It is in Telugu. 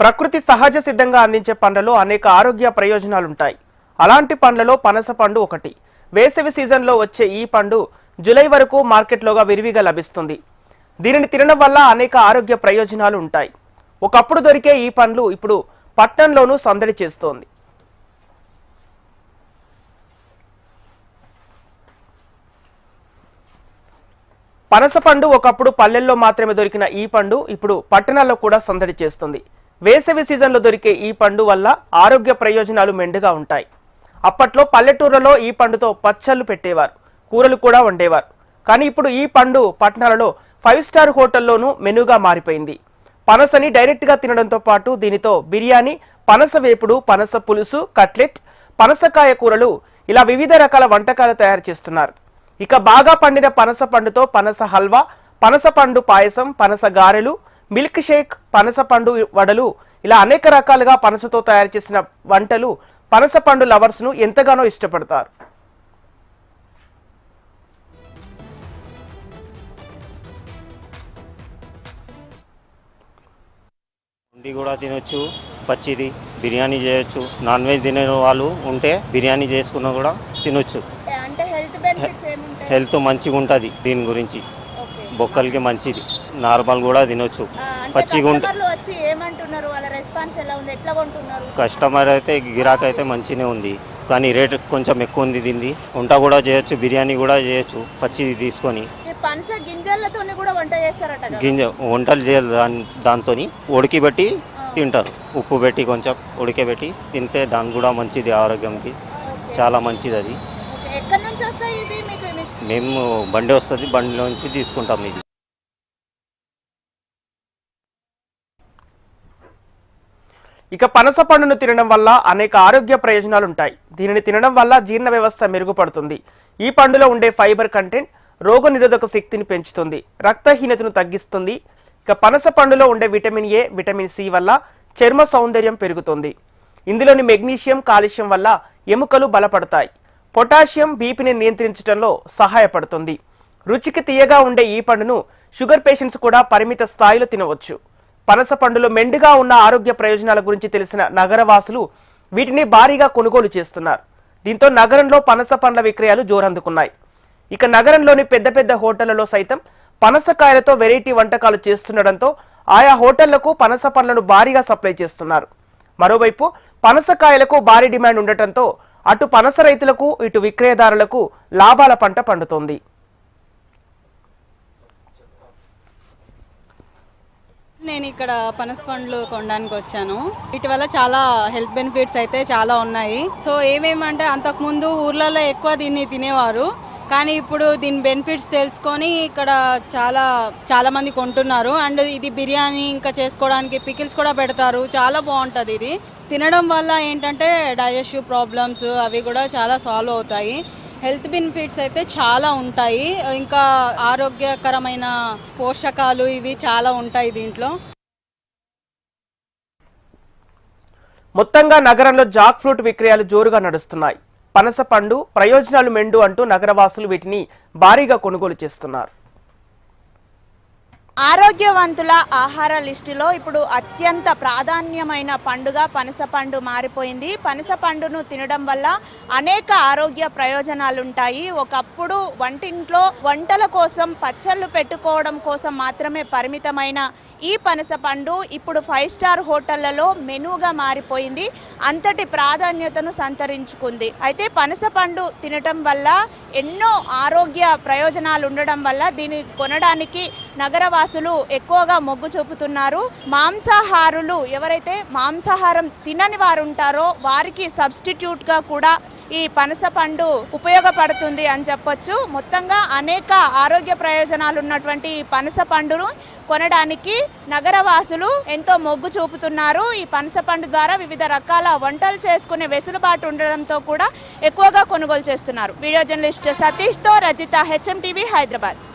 ప్రకృతి సహజ సిద్ధంగా అందించే పండ్లలో అనేక ఆరోగ్య ప్రయోజనాలుంటాయి. అలాంటి పండ్లలో పనస పండు ఒకటి. వేసవి సీజన్లో వచ్చే ఈ పండు జూలై వరకు మార్కెట్లోగా విరివిగా లభిస్తుంది. దీనిని తినడం వల్ల అనేక ఆరోగ్య ప్రయోజనాలు ఉంటాయి ఒకప్పుడు దొరికే ఈ పండ్లు ఇప్పుడు పట్టణంలోనూ సందడి చేస్తోంది. పనస పండు ఒకప్పుడు పల్లెల్లో మాత్రమే దొరికిన ఈ పండు ఇప్పుడు పట్టణాల్లో కూడా సందడి చేస్తుంది. వేసవి సీజన్లో దొరికే ఈ పండు వల్ల ఆరోగ్య ప్రయోజనాలు మెండుగా ఉంటాయి. అప్పట్లో పల్లెటూర్లలో ఈ పండుతో పచ్చళ్ళు పెట్టేవారు కూరలు కూడా వండేవారు. కానీ ఇప్పుడు ఈ పండు పట్టణాలలో ఫైవ్ స్టార్ హోటల్లోనూ మెనుగా మారిపోయింది. పనసని డైరెక్ట్గా తినడంతో పాటు దీనితో బిర్యానీ పనస వేపుడు పనస పులుసు కట్లెట్ పనసకాయ కూరలు ఇలా వివిధ రకాల వంటకాలు తయారు చేస్తున్నారు. ఇక బాగా పండిన పనస పండుతో పనస హల్వా పనస పండు పాయసం పనస గారెలు మిల్క్ షేక్ పనస పండు వడలు ఇలా అనేక రకాలుగా పనసతో తయారు చేసిన వంటలు పనస పండు లవర్స్ను ఎంతగానో ఇష్టపడతారు. ఉండి కూడా తినొచ్చు పచ్చిది బిర్యానీ చేయొచ్చు నాన్ వెజ్ తినే వాళ్ళు ఉంటే బిర్యానీ చేసుకున్నా కూడా తినొచ్చు. అంటే హెల్త్ బెనిఫిట్స్ ఏముంటాయి? హెల్త్ మంచిగా ఉంటుంది దీని గురించి. ఓకే బొక్కలకి మంచిది. నార్మల్ కూడా తినొచ్చు. పచ్చిగా ఉంట కస్టమర్ అయితే గిరాక్ అయితే మంచిగానే ఉంది. కానీ రేట్ కొంచెం ఎక్కువ ఉంది దీనిది వంట కూడా చేయొచ్చు బిర్యానీ కూడా చేయొచ్చు పచ్చిది తీసుకొని. గింజ వంటలు చేయాలి దాని దాంతో ఉడికిబెట్టి తింటారు. ఉప్పు పెట్టి కొంచెం ఉడికబెట్టి తింటే దాని కూడా మంచిది ఆరోగ్యంకి. చాలా మంచిది అది. మేము బండి వస్తుంది బండిలో నుంచి తీసుకుంటాం ఇది. ఇక పనస పండును తినడం వల్ల అనేక ఆరోగ్య ప్రయోజనాలు ఉంటాయి దీనిని తినడం వల్ల జీర్ణ వ్యవస్థ మెరుగుపడుతుంది. ఈ పండులో ఉండే ఫైబర్ కంటెంట్ రోగనిరోధక శక్తిని పెంచుతుంది. రక్తహీనతను తగ్గిస్తుంది. ఇక పనస పండులో ఉండే విటమిన్ ఏ విటమిన్ సి వల్ల చర్మ సౌందర్యం పెరుగుతుంది. ఇందులోని మెగ్నీషియం కాల్షియం వల్ల ఎముకలు బలపడతాయి. పొటాషియం బీపీని నియంత్రించడంలో సహాయపడుతుంది. రుచికి తీయగా ఉండే ఈ పండును షుగర్ పేషెంట్స్ కూడా పరిమిత స్థాయిలో తినవచ్చు. పనస పండులో మెండుగా ఉన్న ఆరోగ్య ప్రయోజనాల గురించి తెలిసిన నగరవాసులు వీటిని భారీగా కొనుగోలు చేస్తున్నారు. దీంతో నగరంలో పనస పండ్ల విక్రయాలు జోరందుకున్నాయి. ఇక నగరంలోని పెద్ద పెద్ద హోటళ్ళలో సైతం పనసకాయలతో వెరైటీ వంటకాలు చేస్తుండడంతో ఆయా హోటళ్ళకు పనస పండ్లను భారీగా సప్లై చేస్తున్నారు. మరోవైపు పనసకాయలకు భారీ డిమాండ్ ఉండటంతో అటు పనస రైతులకు ఇటు విక్రయదారులకు లాభాల పంట పండుతోంది. నేను ఇక్కడ పనస పండ్లు కొనడానికి వచ్చాను. వీటి వల్ల చాలా హెల్త్ బెనిఫిట్స్ అయితే చాలా ఉన్నాయి. సో ఏమేమంటే అంతకుముందు ఊర్లలో ఎక్కువ దీన్ని తినేవారు. కానీ ఇప్పుడు దీని బెనిఫిట్స్ తెలుసుకొని ఇక్కడ చాలా చాలా మంది కొంటున్నారు. అండ్ ఇది బిర్యానీ ఇంకా చేసుకోవడానికి పికిల్స్ కూడా పెడతారు. చాలా బాగుంటుంది ఇది. తినడం వల్ల ఏంటంటే డైజెస్టివ్ ప్రాబ్లమ్స్ అవి కూడా చాలా సాల్వ్ అవుతాయి. హెల్త్ బెనిఫిట్స్ అయితే చాలా ఉంటాయి. ఇంకా ఆరోగ్యకరమైన పోషకాలు ఇవి చాలా ఉంటాయి దీంట్లో. మొత్తంగా నగరంలో జాక్ ఫ్రూట్ విక్రయాలు జోరుగా నడుస్తున్నాయి. పనస పండు ప్రయోజనాలు మెండు అంటూ నగరవాసులు వీటిని భారీగా కొనుగోలు చేస్తున్నారు. ఆరోగ్యవంతుల ఆహార లిస్టులో ఇప్పుడు అత్యంత ప్రాధాన్యమైన పండుగ పనస పండు మారిపోయింది. పనస పండును తినడం వల్ల అనేక ఆరోగ్య ప్రయోజనాలు ఉంటాయి ఒకప్పుడు వంటింట్లో వంటల కోసం పచ్చళ్ళు పెట్టుకోవడం కోసం మాత్రమే పరిమితమైన ఈ పనస పండు ఇప్పుడు ఫైవ్ స్టార్ హోటళ్ళలో మెనూగా మారిపోయింది. అంతటి ప్రాధాన్యతను సంతరించుకుంది. అయితే పనస పండు తినటం వల్ల ఎన్నో ఆరోగ్య ప్రయోజనాలు ఉండడం వల్ల దీన్ని కొనడానికి నగరవాసులు ఎక్కువగా మొగ్గు చూపుతున్నారు. మాంసాహారులు ఎవరైతే మాంసాహారం తినని వారు ఉంటారో వారికి సబ్స్టిట్యూట్గా కూడా ఈ పనస పండు ఉపయోగపడుతుంది అని చెప్పొచ్చు. మొత్తంగా అనేక ఆరోగ్య ప్రయోజనాలు ఉన్నటువంటి ఈ పనస పండును కొనడానికి నగరవాసులు ఎంతో మొగ్గు చూపుతున్నారు. ఈ పనస పండు ద్వారా వివిధ రకాల వంటలు చేసుకునే వెసులుబాటు ఉండడంతో కూడా ఎక్కువగా కొనుగోలు చేస్తున్నారు. Video journalist సతీష్తో Rajitha HM TV Hyderabad